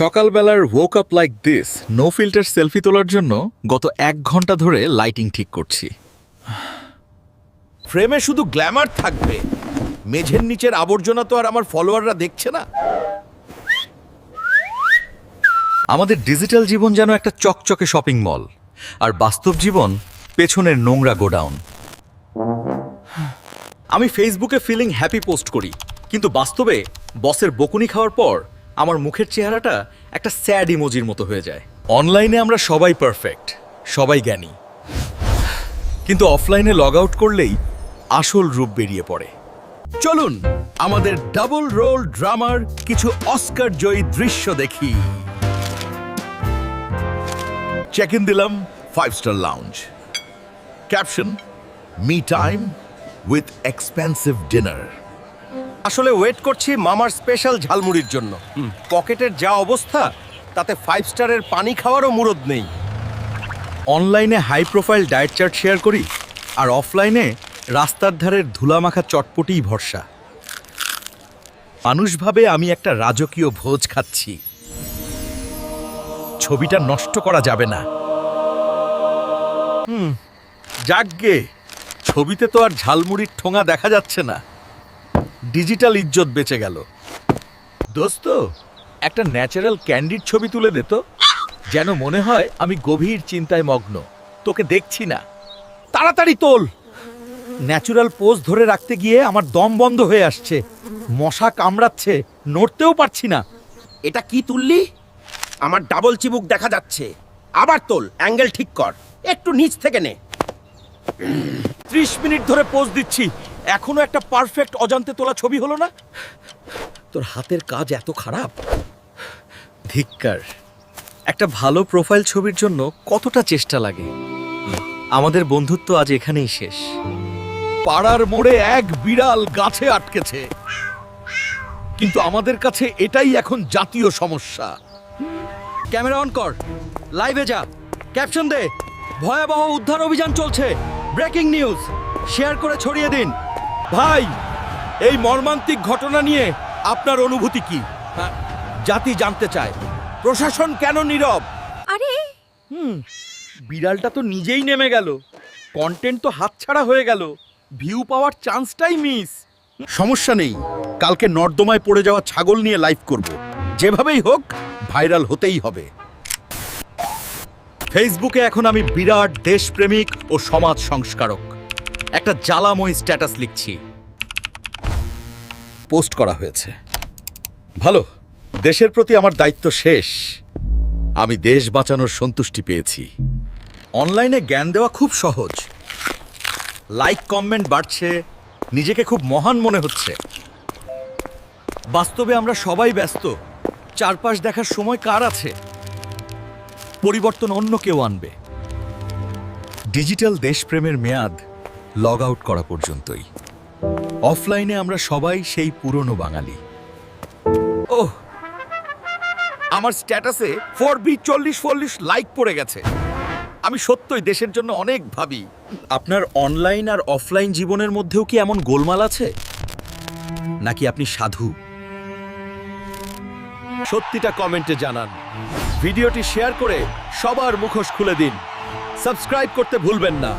সকালবেলার woke up like this no filter selfie তোলার জন্য গত এক ঘণ্টা ধরে লাইটিং ঠিক করছি। ফ্রেমে শুধু গ্ল্যামার থাকবে। মেঝের নিচের আবর্জনা তো আর আমার ফলোয়াররা দেখছে না। আমাদের ডিজিটাল জীবন যেন একটা চকচকে শপিং মল আর বাস্তব জীবন পেছনের নোংরা গোডাউন। আমি ফেসবুকে ফিলিং হ্যাপি পোস্ট করি কিন্তু বাস্তবে বসের বকুনি খাওয়ার পর আমার মুখের চেহারাটা একটা স্যাড ইমোজির মতো হয়ে যায়। অনলাইনে আমরা সবাই পারফেক্ট, সবাই জ্ঞানী। কিন্তু অফলাইনে লগ আউট করলেই আসল রূপ বেরিয়ে পড়ে। চলুন আমাদের ডাবল রোল ড্রামার কিছু অস্কার জয়ী দৃশ্য দেখি। চেক ইন দিলাম five star lounge caption me time with expensive dinner আসলে ওয়েট করছি মামার স্পেশাল ঝালমুড়ির জন্য। পকেটের যা অবস্থা তাতে ফাইভ স্টারের পানি খাওয়ারও মুরদ নেই। অনলাইনে high profile diet chart share করি আর অফলাইনে রাস্তার ধারের ধুলামাখা চটপটিই ভরসা। মানুষ ভাবে আমি একটা রাজকীয় ভোজ খাচ্ছি। ছবিটা নষ্ট করা যাবে না। হুম যাকগে ছবিতে তো আর ঝালমুড়ির ঠোঙা দেখা যাচ্ছে না। ডিজিটাল ইজ্জত বেঁচে গেল। দোস্ত একটা ন্যাচারাল ক্যান্ডিড ছবি তুলে দে তো। যেন মনে হয় আমি গভীর চিন্তায় মগ্ন। তোকে দেখছি না। তাড়াতাড়ি তোল। ন্যাচুরাল পোজ ধরে রাখতে গিয়ে আমার দম বন্ধ হয়ে আসছে। মশা কামড়াচ্ছে। নড়তেও পারছি না। এটা কি তুললি? আমার ডাবল চিবুক দেখা যাচ্ছে। আবার তোল অ্যাঙ্গেল ঠিক কর। একটু নিচ থেকে নে। ত্রিশ মিনিট ধরে পোজ দিচ্ছি। এখনও একটা পারফেক্ট অজান্তে তোলা ছবি হলো না? তোর হাতের কাজ এত খারাপ? ধিক্কার। একটা ভালো প্রোফাইল ছবির জন্য কতটা চেষ্টা লাগে? আমাদের বন্ধুত্ব আজ এখানেই শেষ। পাড়ার মোড়ে এক বিড়াল গাছে আটকেছে। কিন্তু আমাদের কাছে এটাই এখন জাতীয় সমস্যা। ক্যামেরা অন কর। লাইভে যা। ক্যাপশন দে। ভয়াবহ উদ্ধার অভিযান চলছে। ব্রেকিং নিউজ শেয়ার করে ছড়িয়ে দিন। ভাই এই মর্মান্তিক ঘটনা নিয়ে আপনার অনুভূতি কি? হ্যাঁ, জাতি জানতে চায়। প্রশাসন কেন নীরব? আরে! হুম বিড়ালটা তো নিজেই নেমে গেল। কন্টেন্ট তো হাতছাড়া হয়ে গেল। ভিউ পাওয়ার চান্সটাই মিস সমস্যা নেই কালকে নর্দমায় পড়ে যাওয়া ছাগল নিয়ে লাইভ করব। যেভাবেই হোক ভাইরাল হতেই হবে। ফেসবুকে এখন আমি বিরাট দেশপ্রেমিক ও সমাজ সংস্কারক। একটা জ্বালাময় স্ট্যাটাস লিখছি। পোস্ট করা হয়েছে। ভালো, দেশের প্রতি আমার দায়িত্ব শেষ। আমি দেশ বাঁচানোর সন্তুষ্টি পেয়েছি। অনলাইনে জ্ঞান দেওয়া খুব সহজ। লাইক কমেন্ট বাড়ছে, নিজেকে খুব মহান মনে হচ্ছে। বাস্তবে আমরা সবাই ব্যস্ত। চারপাশ দেখার সময় কার আছে? পরিবর্তন অন্য কেউ আনবে। ডিজিটাল দেশপ্রেমের মেয়াদ। লগ আউট করা পর্যন্তই। অফলাইনে আমরা সবাই সেই পুরনো বাঙালি। ওহ! আমার স্ট্যাটাসে ফোর বি চল্লিশ চল্লিশ লাইক পড়ে গেছে। আমি সত্যই দেশের জন্য অনেক ভাবি। আপনার অনলাইন আর অফলাইন জীবনের মধ্যেও কি এমন গোলমাল আছে? নাকি আপনি সাধু? সত্যিটা কমেন্টে জানান। ভিডিওটি শেয়ার করে সবার মুখোশ খুলে দিন। সাবস্ক্রাইব করতে ভুলবেন না।